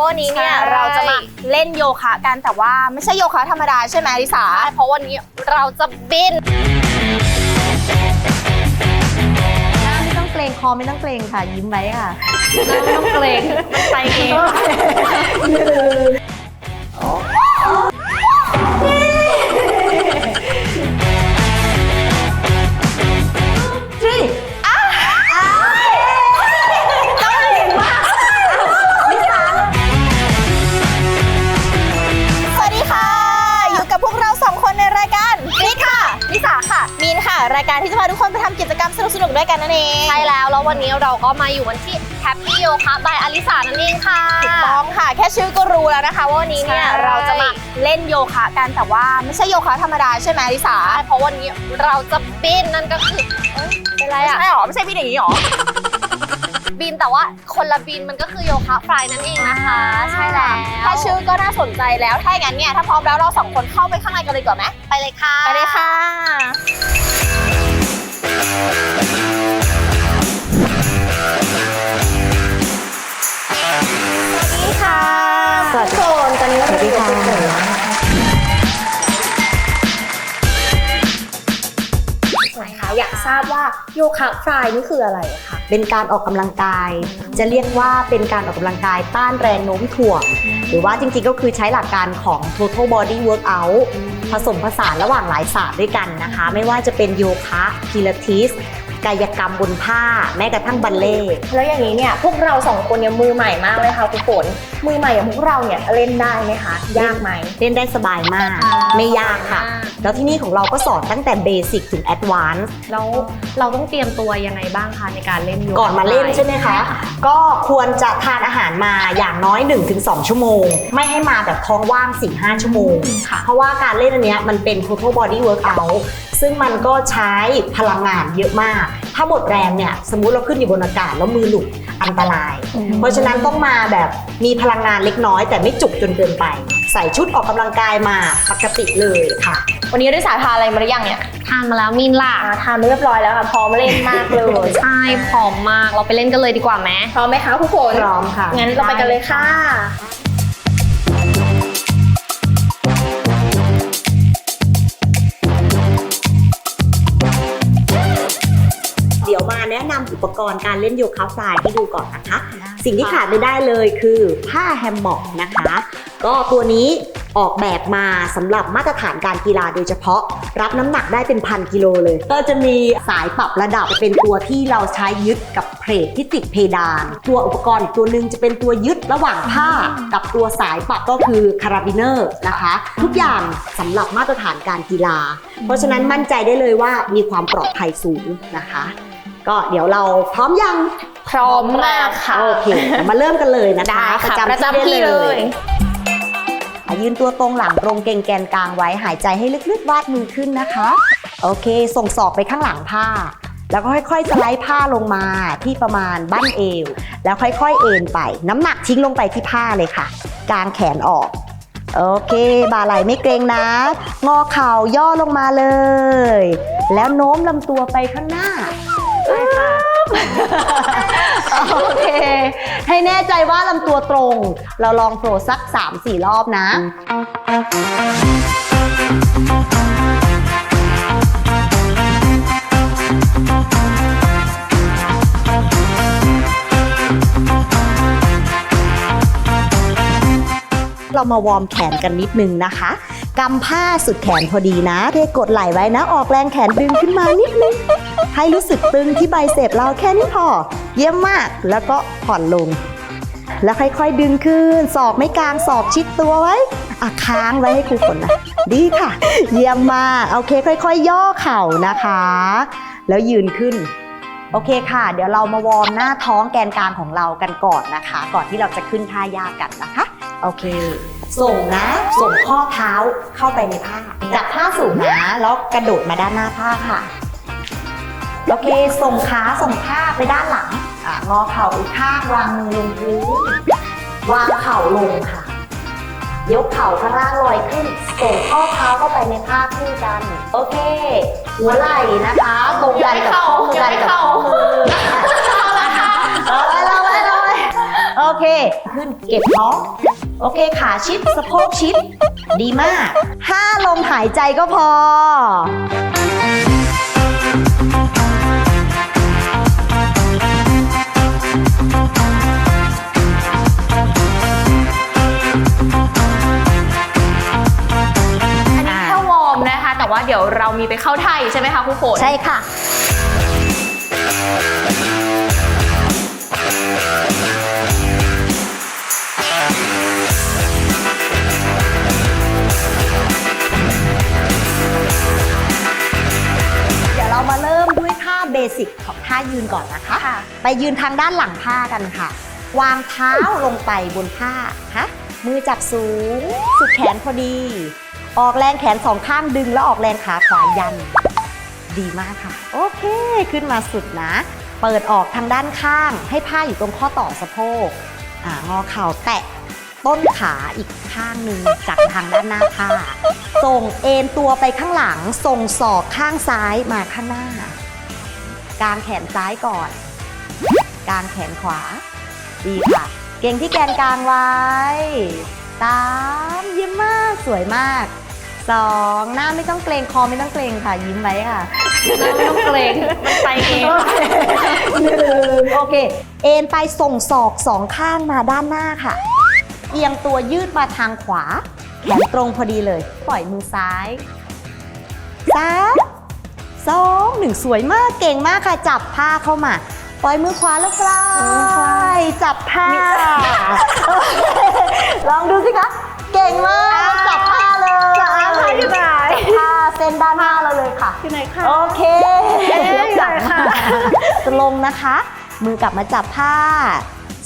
ว่าวันนี้เนี่ยใช่ เราจะมาเล่นโยคะกันแต่ว่าไม่ใช่โยคะธรรมดาใช่ไหมลิสา ใช่เพราะวันนี้เราจะบิน ไม่ต้องเกรงคอไม่ต้องเกรงค่ะ ยิ้มไว้ค่ะ ไม่ต้องเกรงมันไปเองสวั ด้วยกันนั่นเองใช่แล้วแล้ววันนี้เราก็มาอยู่กันที่ Happy Yoga by อลิสานั่นเองค่ะถูกต้องค่ะ แค่ชื่อก็รู้แล้วนะคะว่าวันนี้เนี่ยใช่เราจะมาเล่นโยคะกันแต่ว่าไม่ใช่โยคะธรรมดาใช่ไหมลิสาใช่เพราะวันนี้เราจะบินนั่นก็คือเอ้ยเป็นไรอะใช่หรอไม่ใช่พี่อย่างนี้หรอบินแต่ว่าคนละบินมันก็คือโยคะฟลายนั่นเองนะคะ ใช่แล้วแค่ชื่อก็น่าสนใจแล้วถ้าอย่างนั้นเนี่ยถ้าพร้อมแล้วเราสองคนเข้าไปข้างในกันเลยดีกว่อนไหมไปเลยค่ะ ไปเลยค่ะ สวัสดีทุกคนตอนนี้เราสวัสดีค่ะอยู่กับณฝนนะคะอยากทราบว่าโยคะฟลายนี่คืออะไรคะเป็นการออกกำลังกาย จะเรียกว่าเป็นการออกกำลังกายต้านแรงโน้มถ่วง หรือว่าจริงๆก็คือใช้หลักการของ total body workout ผสมผสานระหว่างหลายศาสตร์ด้วยกันนะคะ ไม่ว่าจะเป็นโยคะพิลาทิส กายกรรมบนผ้า แม้กระทั่งบัลเล่ต์แล้วอย่างนี้เนี่ยพวกเราสองคนเนี่ยมือใหม่มากเลยค่ะคุณฝนมือใหม่อย่างพวกเราเนี่ยเล่นได้ไหมคะยากไหม เล่นได้สบายมาก ไม่ยากค่ะ แล้วที่นี่ของเราก็สอนตั้งแต่เบสิกถึงแอดวานซ์แล้วเราต้องเตรียมตัวยังไงบ้างคะในการเล่นโยคะก่อนมาเล่นใช่ไหมคะ ก็ควรจะทานอาหารมาอย่างน้อย 1-2 ชั่วโมง ไม่ให้มาแบบท้องว่าง 4-5 ชั่วโมง เพราะว่าการเล่นอันเนี้ยมันเป็น total body workout ซึ่งมันก็ใช้พลังงานเยอะมาก ถ้าหมดแรงเนี่ยสมมุติเราขึ้นอยู่บนอากาศแล้วมือหลุดอันตราย เพราะฉะนั้นต้องมาแบบมีพลังงานเล็กน้อย แต่ไม่จุกจนเกินไป ใส่ชุดออกกำลังกายมาปกติเลยค่ะ วันนี้ได้สาทานอะไรมาหรือยังเนี่ยทานมาแล้วมินล่ะอ่าทานเรียบร้อยแล้วค่ะพร้อมเล่นมากเลยใช่พร้อมมากเราไปเล่นกันเลยดีกว่าไหมพร้อมไหมคะทุกคนพร้อมค่ะงั้นเราไปกันเลยค่ะ แนะนำอุปกรณ์การเล่นโยคะฟลายให้ดูก่อนนะคะ สิ่งที่ขาดไม่ได้เลยคือผ้าแฮมม็อกนะคะ ก็ตัวนี้ออกแบบมาสำหรับมาตรฐานการกีฬาโดยเฉพาะ รับน้ำหนักได้เป็นพันกิโลเลย ก็จะมีสายปรับระดับเป็นตัวที่เราใช้ยึดกับเพลทที่ติดเพดาน ตัวอุปกรณ์อีกตัวหนึ่งจะเป็นตัวยึดระหว่างผ้ากับตัวสายปรับก็คือคาราบิเนอร์นะคะ ทุกอย่างสำหรับมาตรฐานการกีฬา เพราะฉะนั้นมั่นใจได้เลยว่ามีความปลอดภัยสูงนะคะ ก็เดี๋ยวเราพร้อมยังพร้อมมากค่ะโอเคเดี๋ยวมาเริ่มกันเลยนะคะได้ค่ะประได้จำที่เลยอะยืนตัวตรงหลังตรงเกรงแกนกลางไว้หายใจให้ลึกๆวาดมือขึ้นนะคะ โอเค ส่งศอกไปข้างหลังผ้า แล้วก็ค่อยๆสไลด์ผ้าลงมาที่ประมาณบั้นเอว แล้วค่อยๆเอ็นไป น้ำหนักทิ้งลงไปที่ผ้าเลยค่ะ กางแขนออก โอเค บ่าไหล่ไม่เกรงนะ งอเข่าย่อลงมาเลย แล้วโน้มลำตัวไปข้างหน้า โอเค ให้แน่ใจว่าลำตัวตรง เราลองโผล่สัก 3-4 รอบนะ เรามาวอร์มแขนกันนิดนึงนะคะกำผ้าสุดแขนพอดีนะเทกดไหล่ไว้นะ ออกแรงแขนดึงขึ้นมานิดนึงให้รู้สึกตึงที่ใบเสพเราแค่นี้พอ เยี่ยมมากแล้วก็ผ่อนลง แล้วค่อยๆดึงขึ้นศอกไม่กลางศอกชิดตัวไว้อะค้างไว้ให้ครูฝนนะดีค่ะ เยี่ยมมากโอเคค่อยๆย่อเข่านะคะ แล้วยืนขึ้นโอเคค่ะ เดี๋ยวเรามาวอร์มหน้าท้องแกนกลางของเรากันก่อนนะคะ ก่อนที่เราจะขึ้นท่ายากกันนะคะ โอเค ส่งนะ ส่งข้อเท้าเข้าไปในผ้า จับผ้าสูงนะแล้วกระโดดมาด้านหน้าผ้าค่ะ โอเค ส่งขาส่งผ้าไปด้านหลังอะงอเข่าอีกข้างวางมือลงพื้นวางเข่าลงค่ะ ยกเข่าข้างล่างลอยขึ้น ส่งข้อเท้าเข้าไปในผ้าคู่กัน โอเค หัวไหล่นะคะตรงกันกับข้อมือกันกับข้อมือเอาละค่ะเอาไว้เอาไว้เอาไว้โอเค ขึ้นเก็บท้อง โอเคขาชิดสะโพกชิด ดีมาก ห้าลมหายใจก็พอ อันนี้แค่วอร์มนะคะ แต่ว่าเดี๋ยวเรามีไปเข้าท่าอีกใช่ไหมคะครูฝนใช่ค่ะเดี๋ เรามาเริ่มด้วยท่าเบสิกของท่ายืนก่อนนะคะค่ะไปยืนทางด้านหลังผ้ากันค่ะ วางเท้าลงไปบนผ้าคะมือจับสูง สุดแขนพอดี ออกแรงแขนสองข้างดึงแล้วออกแรงขาขวายัน ดีมากค่ะ โอเค ขึ้นมาสุดนะ เปิดออกทางด้านข้าง ให้ผ้าอยู่ตรงข้อต่อสะโพกอ่างอเข่าแตะ ต้นขาอีกข้างหนึ่งจากทางด้านหน้าผ้า ส่งเอ็นตัวไปข้างหลัง ส่งศอกข้างซ้ายมาข้างหน้า กางแขนซ้ายก่อน กางแขนขวา ดีค่ะ เก่งที่แกนกลางไว้ ตามยิ้มมาก สวยมากสองหน้าไม่ต้องเกรงคอไม่ต้องเกรงค่ะ ยิ้มไว้ค่ะไม่ต้องเกรงมันไปเองหนึ่งโอเค เอ็นไปส่งศอกสองข้างมาด้านหน้าค่ะ เอียงตัวยืดมาทางขวา แขนตรงพอดีเลย ปล่อยมือซ้ายสามสองหนึ่งสวยมากเก่งมากค่ะ จับผ้าเข้ามา ปล่อยมือขวาแล้วกลายจับผ้า ลองดูสิคะ เก่งมาก จับผ้าเลยจับผ้าที่ไหนจับผ้าเส้นด้านหน้าเราเลยค่ะที่ไหนคะโอเคเอ๊ะยกหลังอยู่ไหนคะจะลงนะคะ มือกลับมาจับผ้า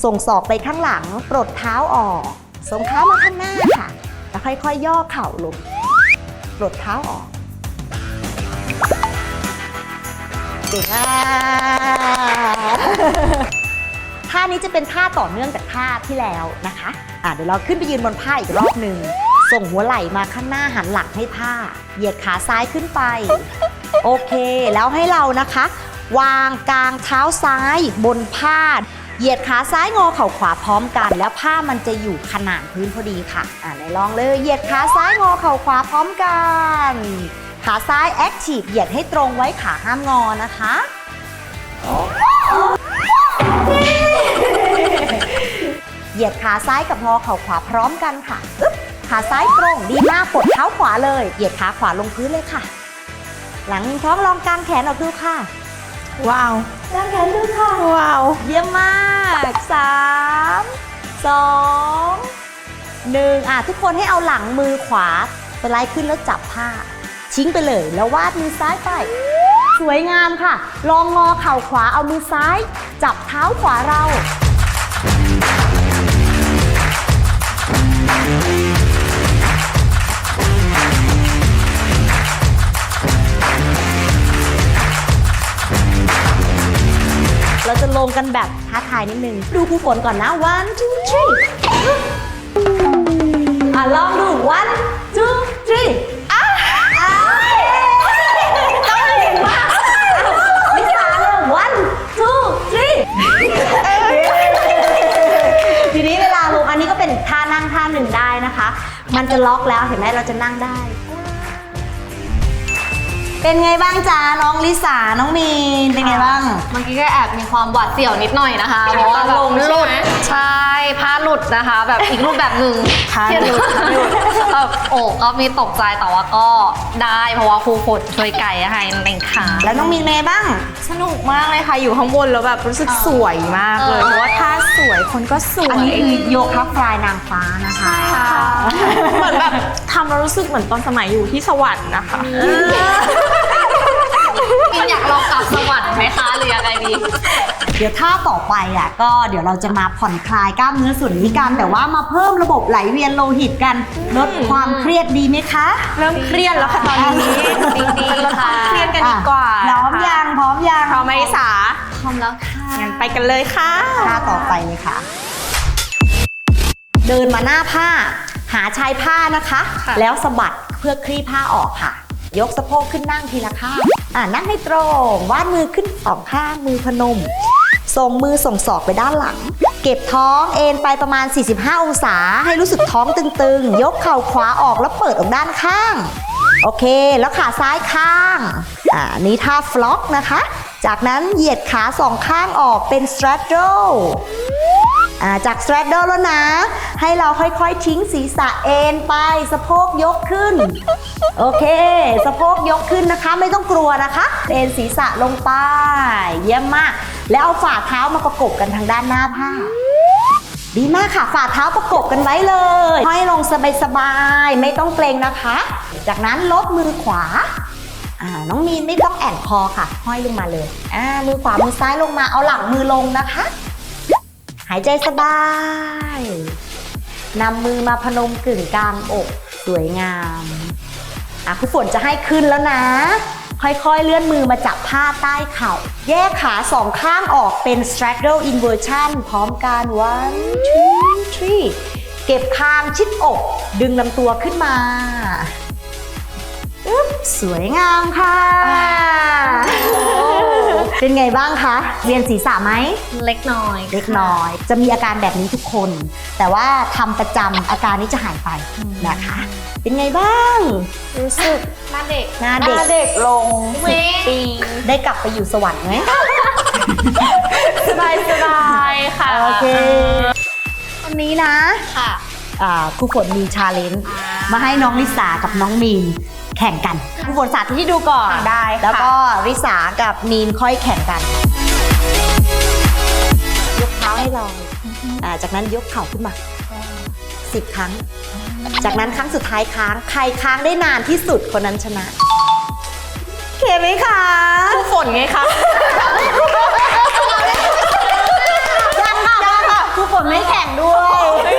ส่งศอกไปข้างหลัง ปลดเท้าออก ส่งเท้ามาข้างหน้าค่ะ แล้วค่อยๆย่อเข่าลง ปลดเท้าออกเก่งมากท่านี้จะเป็นท่าต่อเนื่องจากท่าที่แล้วนะคะอะเดี๋ยวเราขึ้นไปยืนบนผ้าอีกรอบหนึ่ง ส่งหัวไหล่มาข้างหน้าหันหลังให้ผ้า เหยียดขาซ้ายขึ้นไป โอเค แล้วให้เรานะคะ วางกลางเท้าซ้ายบนผ้า เหยียดขาซ้ายงอเข่าขวาพร้อมกัน แล้วผ้ามันจะอยู่ขนานพื้นพอดีค่ะ อ่าไหนลองเลย เหยียดขาซ้ายงอเข่าขวาพร้อมกัน ขาซ้ายแอคทีฟเหยียดให้ตรงไว้ขาห้ามงอนะคะเหยียดขาซ้ายกับงอเข่าขวาพร้อมกันค่ะอึ๊บขาซ้ายตรงดีมากปลดเท้าขวาเลย เหยียดขาขวาลงพื้นเลยค่ะ หลังท้องลองกางแขนออกดูค่ะ ว้าวกางแขนดูค่ะ ว้าว เยี่ยมมากสามสองหนึ่งอะทุกคนให้เอาหลังมือขวาสไลด์ขึ้นแล้วจับผ้า ชิ้งไปเลยแล้ววาดมือซ้ายไป สวยงามค่ะ ลองงอเข่าขวาเอามือซ้าย จับเท้าขวาเรา ลงกันแบบท้าทายนิดนึง ดูครูฝนก่อนนะ one two three อะลองดู one two three อะอะต้องเก่งมากนิสาเลย one two three ทีนี้เวลาลงอันนี้ก็เป็นท่านั่งท่าหนึ่งได้นะคะ มันจะล็อกแล้วเห็นไหมเราจะนั่งได้ เป็นไงบ้างจ๊ะน้องลิสาน้องมีนเป็นไงบ้าง เมื่อกี้ก็แอบมีความหวาดเสียวนิดหน่อยนะคะ เพราะว่าแบบลงหใช่ลุดไหมใช่ผ้าหลุด นะคะ แบบอีกรูปแบบหนึ่งผ้าหลุดผ้าหลุดแบบโอ้ก็มีตกใจแต่ว่าก็ได้เพราะว่าครูฝนช่วยไก่ให้ในขาแล้วน้องมีนเป็นไงบ้าง สนุกมากเลยค่ะอยู่ข้างบนแล้วแบบรู้สึกสวยมากเลยเออเพราะว่าท่าสวยคนก็สวยอันนี้คือโยคะฟลายนางฟ้านะคะค่ะเหมือนแบบทำแล้วรู้สึกเหมือนตอนสมัยอยู่ที่สวรรค์นะคะมินอยากลองกลับสวรรค์ไหมคะหรือยังไงดีเดี๋ยวท่าต่อไปอะก็เดี๋ยวเราจะมาผ่อนคลายกล้ามเนื้อส่วนนี้กัน แต่ว่ามาเพิ่มระบบไหลเวียนโลหิตกันลดความเครียดดีไหมคะ เริ่มเครียดแล้วค่ะตอนนี้ดีๆเราต้ค่ะองเครียดกันดีกว่าพร้อมยังพร้อมยังพร้อมไหมลิสาพร้อมแล้วค่ะงั้นไปกันเลยค่ะท่าต่อไปเลยค่ะ เดินมาหน้าผ้า หาชายผ้านะคะค่ะแล้วสะบัดเพื่อคลี่ผ้าออกค่ะยกสะโพกขึ้นนั่งทีละข้าง อ่านั่งให้ตรง วาดมือขึ้นสองข้าง มือพนม ส่งมือส่งศอกไปด้านหลัง เก็บท้องเอ็นไปประมาณ 45 องศา ให้รู้สึกท้องตึงๆ ยกเข่าขวาออกแล้วเปิดออกด้านข้าง โอเค แล้วขาซ้ายข้าง อ่า นี่ท่าฟล็อกนะคะ จากนั้นเหยียดขาสองข้างออกเป็น straddle อ่าจาก straddle แล้วนะ ให้เราค่อยๆ ทิ้งศีรษะเอ็นไปสะโพกยกขึ้น โอเค สะโพกยกขึ้นนะคะ ไม่ต้องกลัวนะคะ เอ็นศีรษะลงไป เยี่ยมมาก แล้วเอาฝ่าเท้ามาประกบกันทางด้านหน้าผ้า ดีมากค่ะ ฝ่าเท้าประกบกันไว้เลยห้อยลงสบายๆ ไม่ต้องเกรงนะคะ จากนั้นลดมือขวาอ่าน้องมีนไม่ต้องแอนคอค่ะ ห้อยลงมาเลยอ่ามือขวามือซ้ายลงมาเอาหลังมือลงนะคะ หายใจสบายนำมือมาพนมกึ่งกลางอกสวยงามอะครูฝนจะให้ขึ้นแล้วนะ ค่อยๆ เลื่อนมือมาจับผ้าใต้เข่า แยกขาสองข้างออกเป็น straddle inversion พร้อมกัน one two three เก็บคางชิดอก ดึงลำตัวขึ้นมา อึ๊บสวยงามค่ะ เป็นไงบ้างคะเรียนศีรษะไหม เล็กน้อยเล็กน้อย จะมีอาการแบบนี้ทุกคน แต่ว่าทำประจำอาการนี้จะหายไปนะคะ เป็นไงบ้าง รู้สึกหน้าเด็กหน้าเด็กเด็กลงเว้ยปีได้กลับไปอยู่สวรรค์ไหม สบายสบายค่ะโอเค วันนี้นะค่ะ อ่าครูฝนมีชาเลนจ์มาให้น้องลิสากับน้องมีน แข่งกันครูฝนสาธิตให้ดูก่อนได้ค่ะแล้วก็ลิสากับมีนค่อยแข่งกัน ยกเท้าให้ลอยอ่าจากนั้นยกเข่าขึ้นมาสิบครั้ง จากนั้นครั้งสุดท้ายค้าง ใครค้างได้นานที่สุดคนนั้นชนะโอเคไหมคะครูฝนไงคะยังค่ะยังค่ะครูฝนไม่แข่งด้วย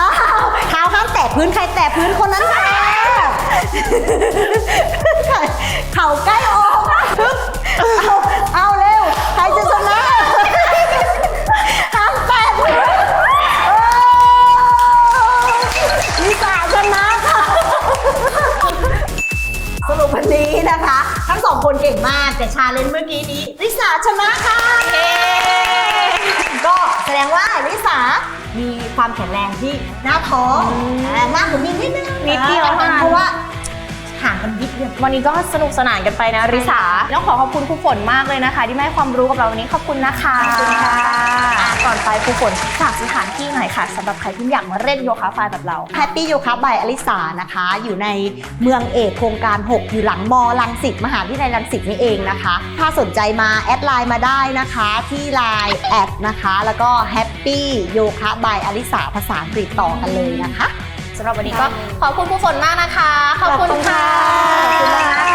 อ้าวเท้าห้ามแตะพื้นใครแตะพื้นคนนั้นแพ้เข่าใกล้อกเอาเอาเร็วใครจะชนะห้ามแตะพื้นโอ้ลิสาชนะค่ะสรุปวันนี้นะคะ ทั้งสองคนเก่งมากแต่ชาเลนจ์เมื่อกี้นี้ลิสาชนะค่ะ ความแข็งแรงที่หน้าท้องอ่ามากกว่ามินนิดนึงนิดเดียวเท่านั้น เพราะว่าห่างกันนิดเดียว วันนี้ก็สนุกสนานกันไปนะริสาต้องขอขอบคุณครูฝนมากเลยนะคะ ที่มาให้ความรู้กับเราวันนี้ขอบคุณนะคะ ขอบคุณค่ะอ่ ก่อนไปครูฝนฝากสถานที่หน่อยค่ะสำหรับใครที่อยากมาเล่นโยคะไฟแบบเรา แฮปปี้โยคะบายอลิสานะคะ อยู่ในเมืองเอกโครงการ 6 อยู่หลังมอลังสิตมหาวิทยาลัยรังสิตนี่เองนะคะ ถ้าสนใจมาแอดไลน์มาได้นะคะที่ไลน์แอดนะคะ แล้วก็แฮปปี้โยคะบายอลิสาภาษาอังกฤษต่อกันเลยนะคะสำหรับวันนี้ก็ขอบคุณครูฝนมากนะคะ ขอบคุณค่ะขอบคุณมากค่ะ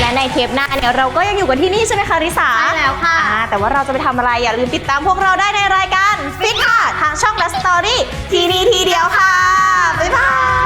และในเทปหน้าเนี่ยเราก็ยังอยู่กันที่นี่ใช่ไหมคะริสาใช่แล้วค่ะอ่าแต่ว่าเราจะไปทำอะไรอย่าลืมติดตามพวกเราได้ในรายการฟิตค่ะ ทางช่องและสตอรี่ทีดีทีเดียวค่ะ บ๊ายบาย